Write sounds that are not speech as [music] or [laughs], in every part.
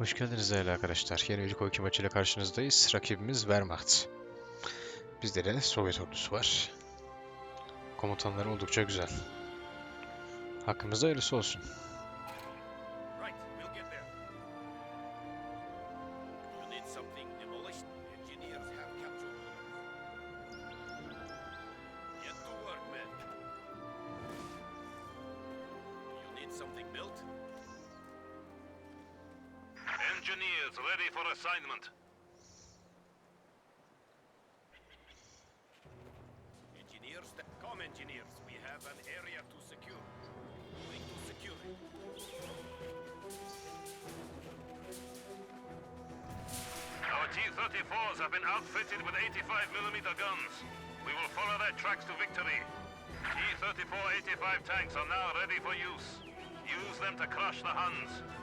Hoş geldiniz değerli arkadaşlar. Yeni bir Koyki maçıyla karşınızdayız. Rakibimiz Wehrmacht. Bizde de Sovyet ordusu var. Komutanları oldukça güzel. Hakkımızda hayırlısı olsun. Something demolished. Engineers ready for assignment. Engineers, come engineers. We have an area to secure. Moving to secure it. Our T-34s have been outfitted with 85mm guns. We will follow their tracks to victory. T-34 85 tanks are now ready for use. Use them to crush the Huns.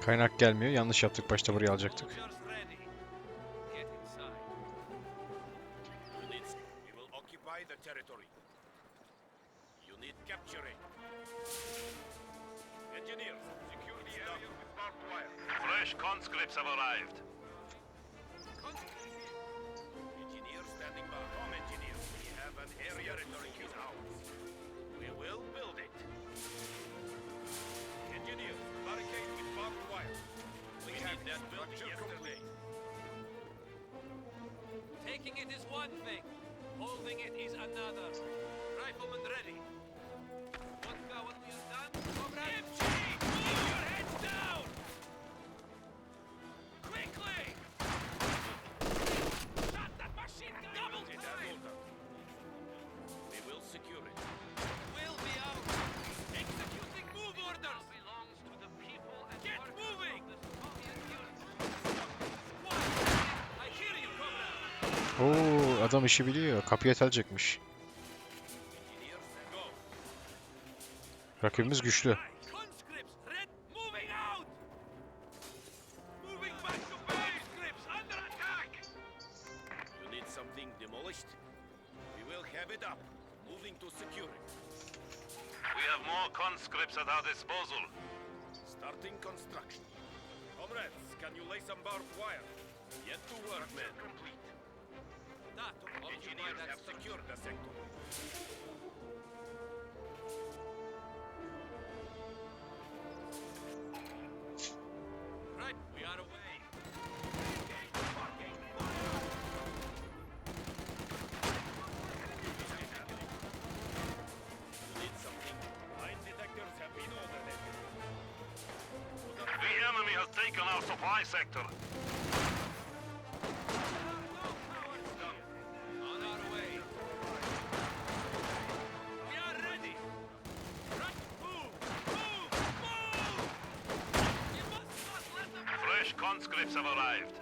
Kaynak gelmiyor. Yanlış yaptık. Başta burayı alacaktık. Ready. Get inside. Have that built yesterday. Taking it is one thing, holding it is another. Rifleman ready. When we are done. Comrade. Oo, adam işi biliyor. Kapıya tel çekmiş. Rakibimiz güçlü. Conscripts, at our disposal. Starting construction. Comrades, can you lay some barbed wire? Get to work, men. NATO. Engineers have secured the sector. Right, we are away. The enemy has taken our supply sector. Conscripts have arrived.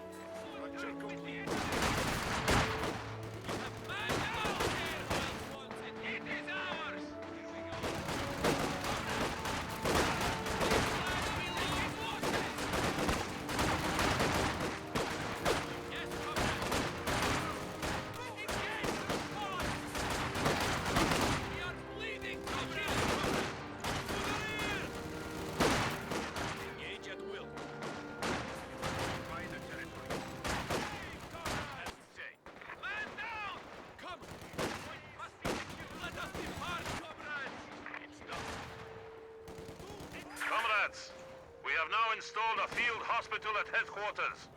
Have now installed a field hospital at headquarters.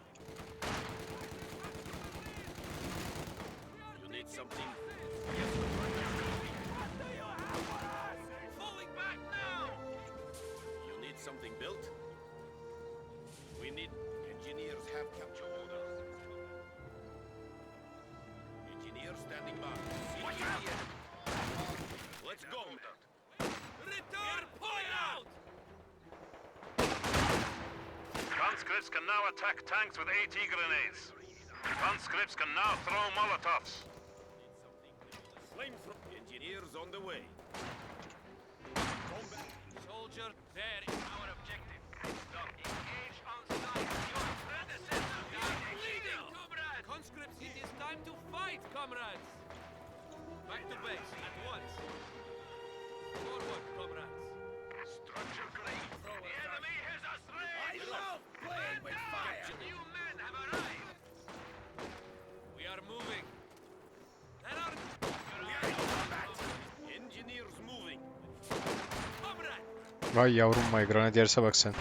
You need something. Falling back now! You need something built? We need engineers have capture orders. Engineers standing by. Watch out! Let's go. Return conscripts can now attack tanks with AT grenades. Conscripts can now throw molotovs. Flame from engineers on the way. Soldier, there is our objective. Engage on site. Your predecessor is bleeding, comrades. Conscripts, it is time to fight, comrades. Back to base at once. Vay yavrum vay granadierse bak sen.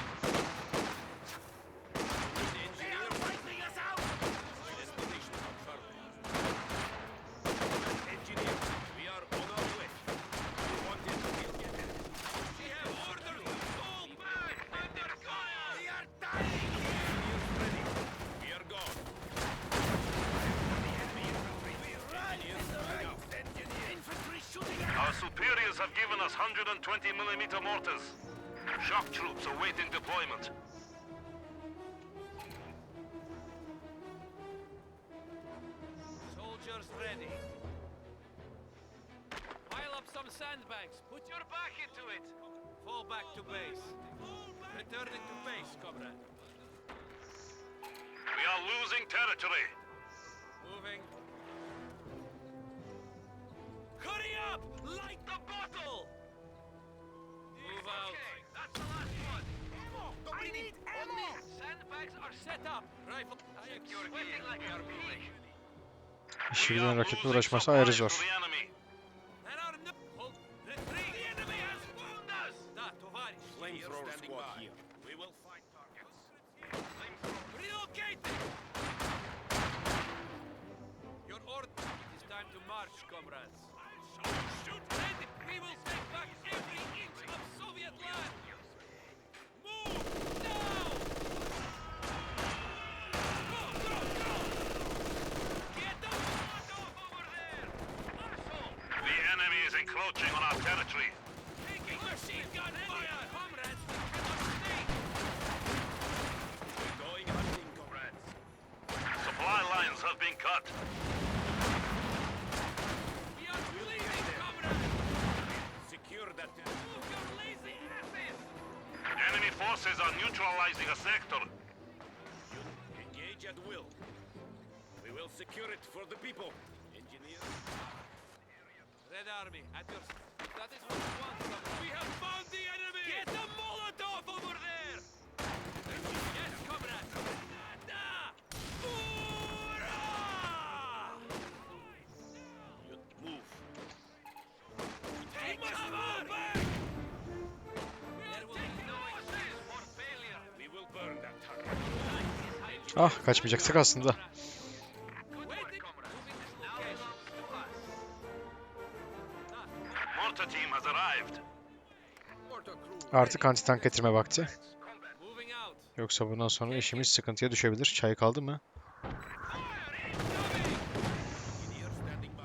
have given us 120 millimeter mortars. Shock troops awaiting deployment. Soldiers ready. Pile up some sandbags. Put your back into it. Fall back to base. Returning to base, comrade. We are losing territory. Moving. Up! Light the bottle! Move out. That's the last one. I need ammo. Sandbags are set up. Rifle. You're sweating like a pig. Rakiple losing uğraşması ayrı zor. to the enemy. There are no. Hold. Retreat. The enemy has found us. Da, tovarish. Flamethrower squad here. We will fight targets. Relocate. Your order. It is time to march, comrades. Encroaching on our territory. Taking machine gun fire! Comrades, we cannot stay! We're going hunting, comrades. Supply lines have been cut. Forces are neutralizing a sector. Engage at will. We will secure it for the people. Engineers. Red Army, at your... That is what we want. We have found the enemy! Get the Molotov over there! Ah kaçmayacaktık aslında. Artık anti tank getirme vakti. Yoksa bundan sonra işimiz sıkıntıya düşebilir. Çay kaldı mı? Engineers standing by.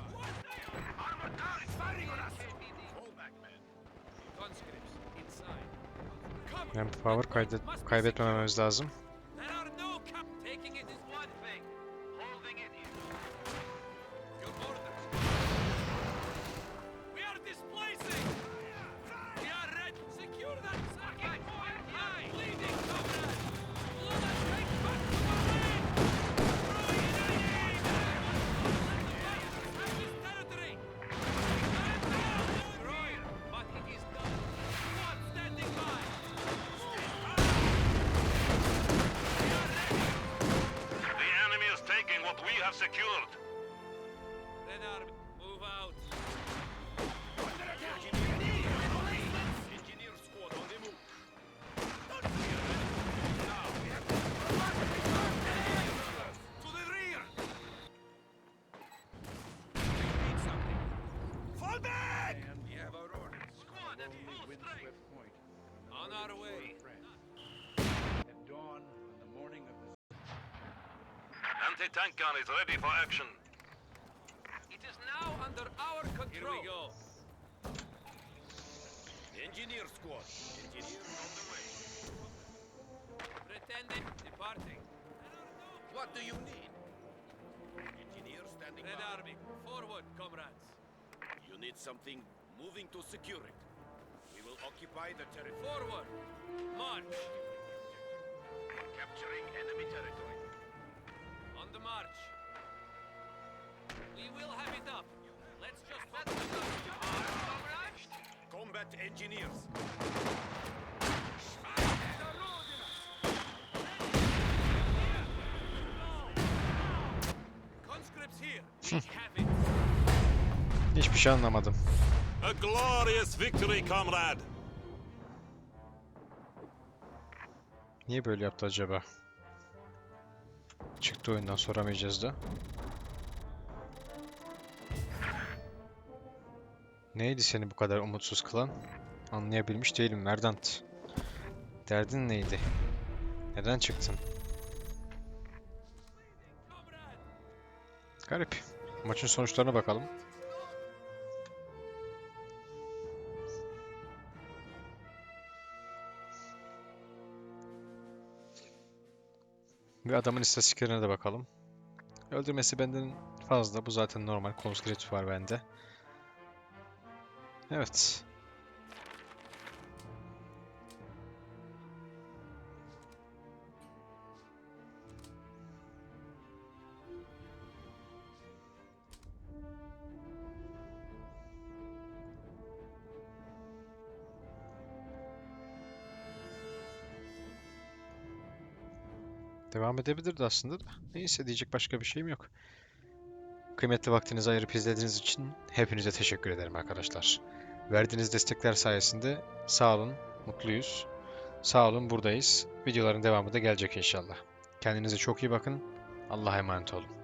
Armored Anti-tank gun is ready for action. It is now under our control. Here we go. Engineer squad. Engineers on the way. Pretending departing. What do you need? Engineer standing Red by. Army, forward, comrades. You need something moving to secure it. We will occupy the territory. Forward. March. Combat engineers. [laughs] Hiçbir şey anlamadım. A glorious victory, comrade! Niye böyle yaptı acaba? Çıktı oyundan soramayacağız da. Neydi seni bu kadar umutsuz kılan? Anlayabilmiş değilim Verdant. Derdin neydi? Neden çıktın? Garip. Maçın sonuçlarına bakalım. Bir adamın istatistiklerine de bakalım. Öldürmesi benden fazla. Bu zaten normal. Conscript var bende. Evet. Devam edebilirdi aslında da. Neyse diyecek başka bir şeyim yok. Kıymetli vaktinizi ayırıp izlediğiniz için hepinize teşekkür ederim arkadaşlar. Verdiğiniz destekler sayesinde sağ olun, mutluyuz. Sağ olun, buradayız. Videoların devamı da gelecek inşallah. Kendinize çok iyi bakın. Allah'a emanet olun.